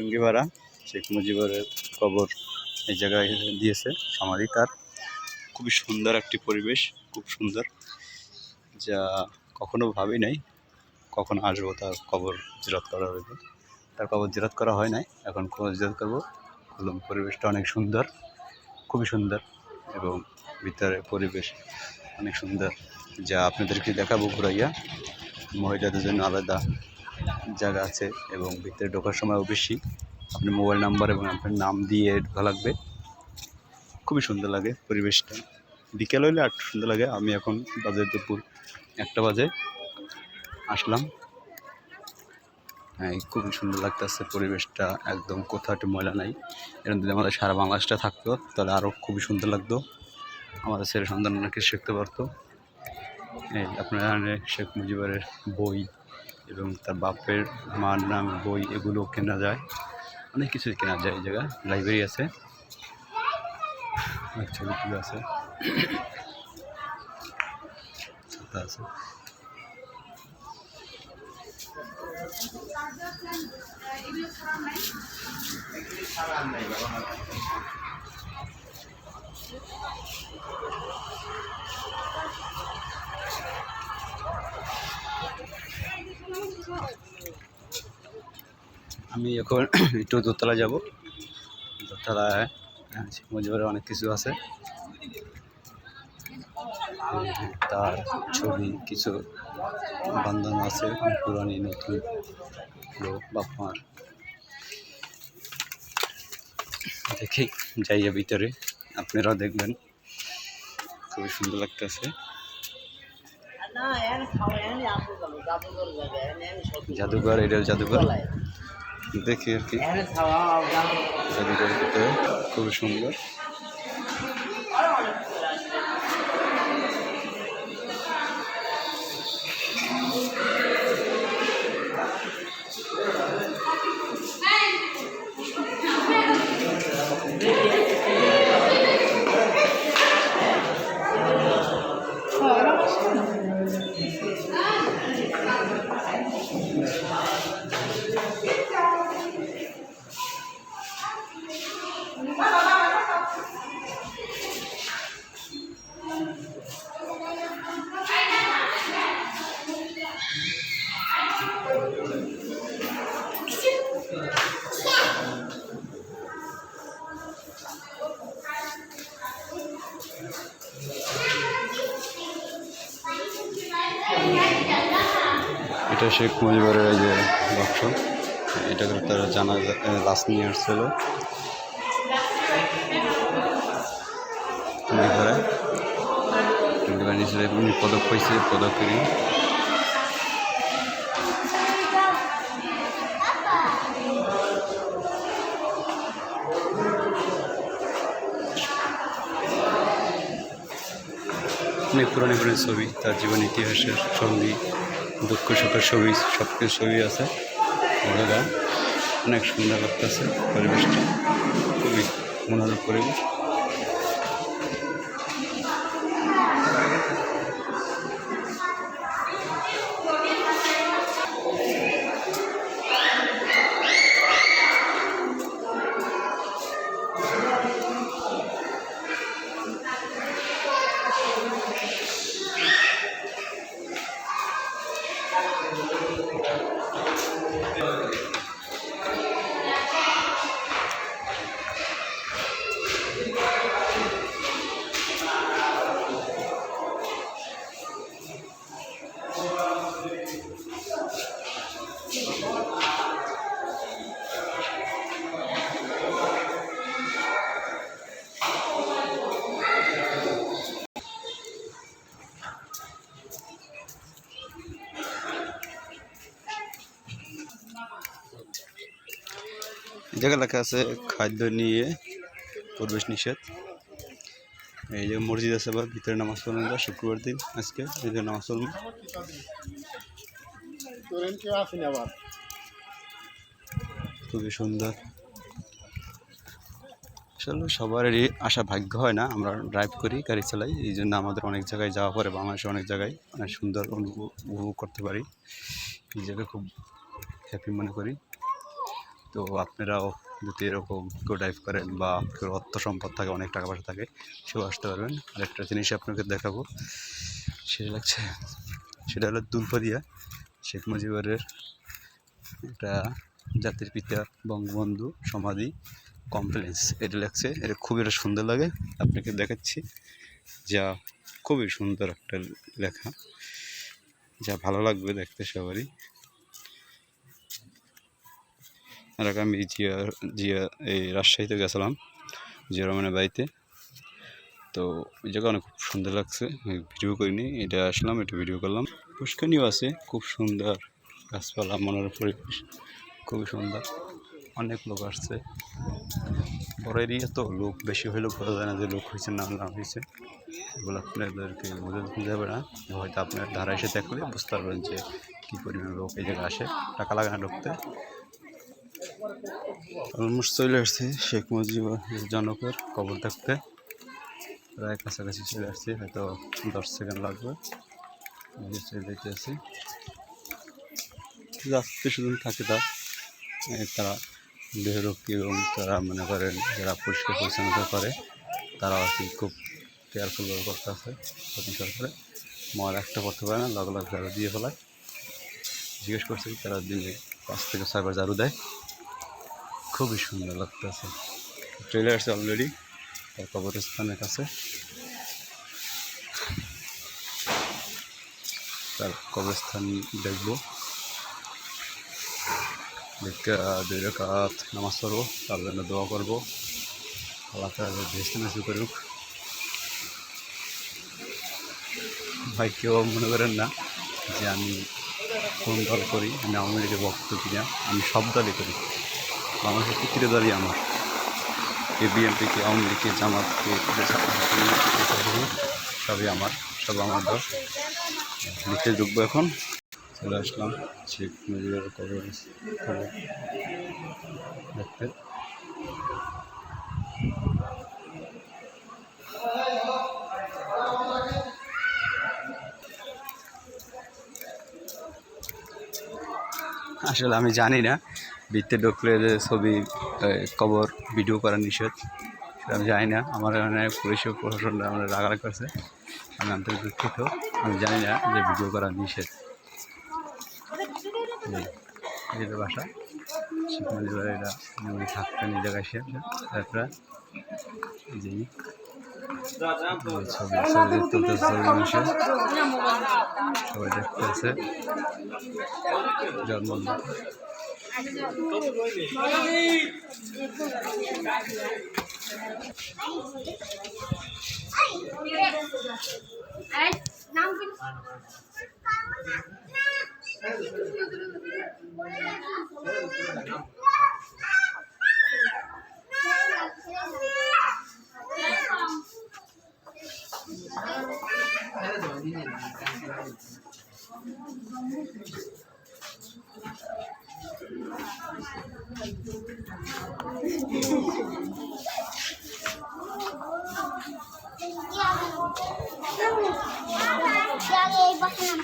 টুঙ্গিপাড়া শেখ মুজিবুরের কবর এই জায়গায় দিয়েছে সমাধি তার। খুবই সুন্দর একটি পরিবেশ, খুব সুন্দর, যা কখনো ভাবি নাই কখন আসব তার কবর জিরাত করার তার কবর জিরাত করা হয় নাই, এখন কবর জিরাত করব। বললাম পরিবেশটা অনেক সুন্দর, খুবই সুন্দর এবং ভিতরে পরিবেশ অনেক সুন্দর। যা আপনাদেরকে দেখাবো ঘুরাইয়া, মহিলাদের জন্য আলাদা জায়গা আছে এবং ভিতরে ঢোকার সময়ও বেশি আপনার মোবাইল নাম্বার এবং আপনার নাম দিয়ে ঢোকা লাগবে। খুবই সুন্দর লাগে পরিবেশটা। বিকেল হলে আর সুন্দর লাগে। আমি এখন বাজে দুপুর একটা বাজে। আসলাম। হ্যাঁ খুবই সুন্দর লাগতেছে পরিবেশটা। একদম কোথাও একটু ময়লা নাই। এরকম যদি আমাদের সারা বাংলাদেশটা থাকতো, তাহলে আরও খুবই সুন্দর লাগতো। আমাদের ছেলে সন্তান অনেক কিছু শিখতে পারতো। এই আপনারা শেখ মুজিবের বই। এবং তার বাপের মার নাম বই এগুলো কেনা যায়। অনেক কিছু কেনা যায় এই জায়গায়, লাইব্রেরি আছে, অনেক ছবি টবি আছে, ছাতা আছে। আমি এখন একটু দোতলা যাব। দোতলায় আহ, শেখ মুজিবের অনেক কিছু আছে। তার ছবি কিছু বান্ধব আছে পুরানি নতুন লোক বাপ মার দেখি যাইয়া ভিতরে। আপনারাও দেখবেন। খুবই সুন্দর লাগতেছে। জাদুঘর এটা জাদুঘর। দেখি আর কি জাদুঘর ভিতরে খুবই সুন্দর এটা শেখ মুজিবের এই যে বাক্স। এটা করে তারা জানা লাশ নিয়ে আসছিল। পদক পাইছে, পদক করি অনেক পুরনো পুরনো ছবি, তার জীবন ইতিহাসের সঙ্গী, দুঃখ সুখের ছবি সব কিছু ছবি আছে। অনেক সুন্দর লাগতেছে পরিবেশটা। খুবই মনোরম পরিবেশ। জায়গা লেখা আছে, খাদ্য নিয়ে প্রবেশ নিষেধ। এই যে মসজিদ আছে বা ভিতরে নামাজ পড়বেন যা শুক্রবার দিন, আজকে ভিতরে নামাজ পড়বেন খুবই সুন্দর। আসলে সবারই আসা ভাগ্য হয় না, আমরা ড্রাইভ করি, গাড়ি চালাই, এই জন্য আমাদের অনেক জায়গায় যাওয়া পরে বাংলাদেশে অনেক জায়গায় অনেক সুন্দর অনুভব করতে পারি। জায়গায় খুব হ্যাপি মনে করি। তো আপনারাও যদি এরকম কেউ ড্রাইভ করেন বা কেউ অর্থ সম্পদ থাকে, অনেক টাকা পয়সা থাকে, সেও আসতে পারবেন। আরেকটা জিনিস আপনাকে দেখাবো, সেটা লাগছে, সেটা হলো দুলপদিয়া শেখ মুজিবুরের এটা জাতির পিতা, বঙ্গবন্ধু সমাধি কমপ্লেক্স এটা লাগছে, এটা খুবই একটা সুন্দর লাগে, আপনাকে দেখাচ্ছি, যা খুবই সুন্দর একটা লেখা, যা ভালো লাগবে দেখতে সবারই। আর আগে আমি জিয়া জিয়া, এই রাজশাহীতে গেছিলাম, জিয়া রহমানের বাড়িতে। তো ওই জায়গা অনেক খুব সুন্দর লাগছে, আমি ভিডিও করিনি, এটা আসলাম এটা ভিডিও করলাম। পুষ্করণীয় আছে, খুব সুন্দর গাছপালা মনোরম পরিবেশ, খুবই সুন্দর। অনেক লোক আসছে। বড় এরিয়া তো, লোক বেশি হলেও বোঝা যায় না যে লোক হয়েছে না না হয়েছে এগুলো আপনাদেরকে বোঝাতে যাবে না। হয়তো আপনার ধারা এসে দেখলে বুঝতে পারবেন যে কী পরিমাণ লোক এই জায়গায় আসে। টাকা লাগে না ঢুকতে। অলমোস্ট চলে আসছে শেখ মুজিবুর জনকের কবর দেখতে। প্রায় কাছাকাছি চলে আসছে, হয়তো দশ সেকেন্ড লাগবে। চলে যেতে আছি যাত্রী শুধু থাকে তার। তারা দেহরক্ষী এবং তারা মনে করেন যারা পরিষ্কার পরিচ্ছন্নতা করে তারা আর কি খুব কেয়ারফুল করতে আছে প্রতিকার করে মল একটা করতে পারে না, লগ লগ ঝাড়ু দিয়ে ফেলায়। জিজ্ঞেস করছি তারা দিনে পাঁচ থেকে ছয়বার ঝাড়ু দেয়। খুবই সুন্দর লাগতেছে। চলে আসছে অলরেডি তার কবরস্থানের কাছে। তার কবরস্থান দেখব। দেখতে দুই রেখাত নামাজ পড়ব তার জন্য দোয়া করব। আল্লাহ তালা ভেস্তে মেসু করুক। ভাই কেউ মনে করেন না যে আমি কোন দল করি? আমি আওয়ামী লীগের ভক্ত কিনা? আমি সব দলই করি। বাংলাদেশের তৃতীয় দলই আমার। কে বিএনপিকে আওয়ামী লীগকে জামাতকে সবই আমার, সব আমার দল। লিখতে ঢুকবো এখন। চলে আসলাম শেখ মুজিবের কবর দেখতে। আসলে আমি জানি না। বৃত্তে ঢুকলে যে ছবি কবর, ভিডিও করা নিষেধ, সেটা আমি জানি না। আমার এখানে পুলিশ ও প্রশাসনরা আমরা রাগারাগ করছে। আমি আন্তরিক দুঃখিত। আমি জানি না যে ভিডিও করা নিষেধ। যে বাসা এরা উনি থাকতেন এই জায়গায় সে তারপরে যে ছবি ছবি তুলতেছে ছবি মানুষের সবাই দেখতেছে। জন্মদিন নাম কি এই বসে নাম